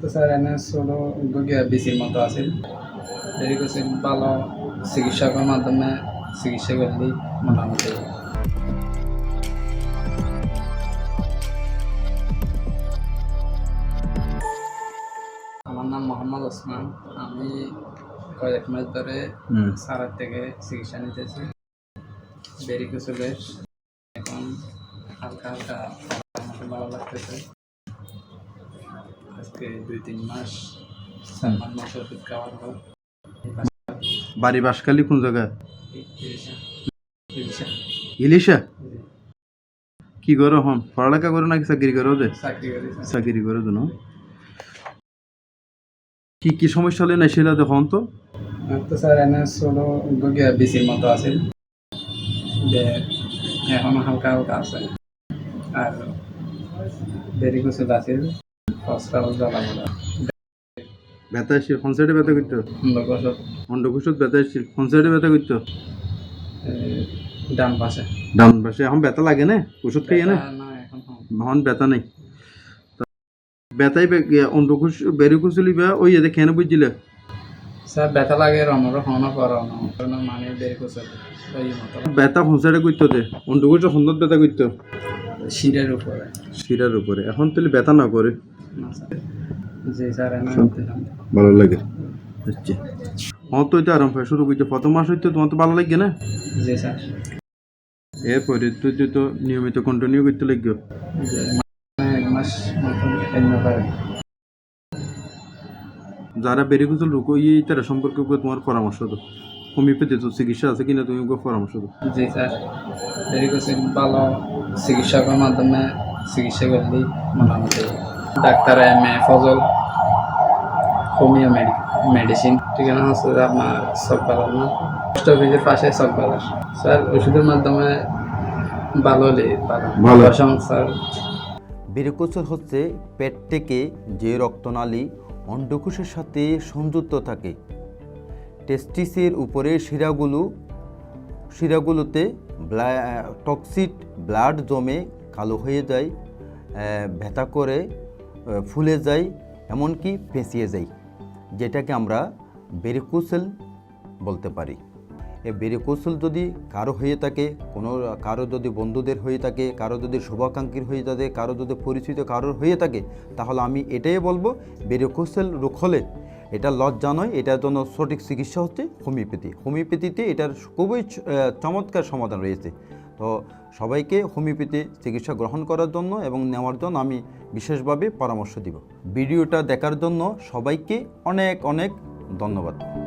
তো স্যার এনে ষোলো গিয়া বিসির মতো আছে দেরি করছে ভালো চিকিৎসকের মাধ্যমে চিকিৎসা করলেই মোটামুটি। আমার নাম মোহাম্মদ ওসমান। আমি কয়েক মাস ধরে সারার থেকে চিকিৎসা নিতেছি। দেরি করছে বেশ এখন হালকা হালকা ভালো লাগতেছে। আজকে দুই তিন মাস চার পাঁচ মাস ওষুধ খাওয়ার পর বাড়ি বাসকালি কোন জায়গায়? ইলিশা। কি করো হন পড়ালেখা করো নাকি চাকরি করো যে? চাকরি করো। তো কি কি সমস্যা হলে না সেটা দেখুন তো? তো স্যার এনে ষোলো গিয়া বিসির মতো আছে যে এখনও হালকা হালকা আছে। আর দেরি করছে আছে ব্যথা আসছিল কোন সাইডে ব্যথা করতো? অন্ধকোষত অন্ডকোষত ব্যথা আসছিল কোন সাইডে ব্যথা করতো? ডান পাশে। ডান পাশে। এখন ব্যথা লাগে না? ওষুধ খাইয়ে না? না এখন হম। এখন ব্যথা নেই। তা ব্যথাই অন্ডকোষ বেরি কুচলি বা ওই এদের কেন বুঝছিলে? স্যার ব্যথা লাগে রমর হন কর মানে ব্যথা করতো অন্ডকোষ সুন্দর ব্যথা করতো? শিরের উপরে। শিরার উপরে। এখন তাহলে ব্যথা না করে। না স্যার জি স্যার এনে ভালো লাগে। আচ্ছা হ্যাঁ তো এটা আরাম পায় শুরু করছে। প্রথম মাস হইতে তোমার তো ভালো লাগবে না? জি স্যার। এরপরে তো তো নিয়মিত কন্টিনিউ করতে লাগবে। মানে এক মাস যারা বেরিয়ে গেছিল রোগ এই তারা সম্পর্কে তোমার পরামর্শ দাও। হোমিওপ্যাথি তো চিকিৎসা আছে কিনা তুমি পরামর্শ দাও। জি স্যার। করছে ভালো চিকিৎসকের মাধ্যমে চিকিৎসা করলেই মোটামুটি doctor M A Fazal homeo medicine. ঠিকানা হচ্ছে আপনার চকবাজার না পোস্ট অফিসের পাশে চকবাজার স্যার ওষুধের মাধ্যমে ভালো হলে ভালো। সংস্থার ভেরিকোসেল হচ্ছে পেট থেকে যে রক্তনালী অন্ডকোষের সাথে সংযুক্ত থাকে টেস্টিসের উপরে শিরাগুলো শিরাগুলোতে টক্সিড ব্লাড জমে কালো হয়ে যায় ব্যথা করে ফুলে যায়, এমনকি পেঁচিয়ে যায়, যেটাকে আমরা ভেরিকোসেল বলতে পারি। এই ভেরিকোসেল যদি কারও হয়ে থাকে, কোনো কারও যদি বন্ধুদের হয়ে থাকে, কারও যদি শুভাকাঙ্ক্ষীর হয়ে থাকে, কারও যদি পরিচিত কারোর হয়ে থাকে, তাহলে আমি এটাই বলব ভেরিকোসেল রোগ হলে এটা লজ্জা নয়, এটার জন্য সঠিক চিকিৎসা হচ্ছে হোমিওপ্যাথি। হোমিওপ্যাথিতে এটার খুবই চমৎকার সমাধান রয়েছে। তো সবাইকে হোমিওপ্যাথি চিকিৎসা গ্রহণ করার জন্য এবং নেওয়ার জন্য আমি বিশেষভাবে পরামর্শ দিব। ভিডিওটা দেখার জন্য সবাইকে অনেক অনেক ধন্যবাদ।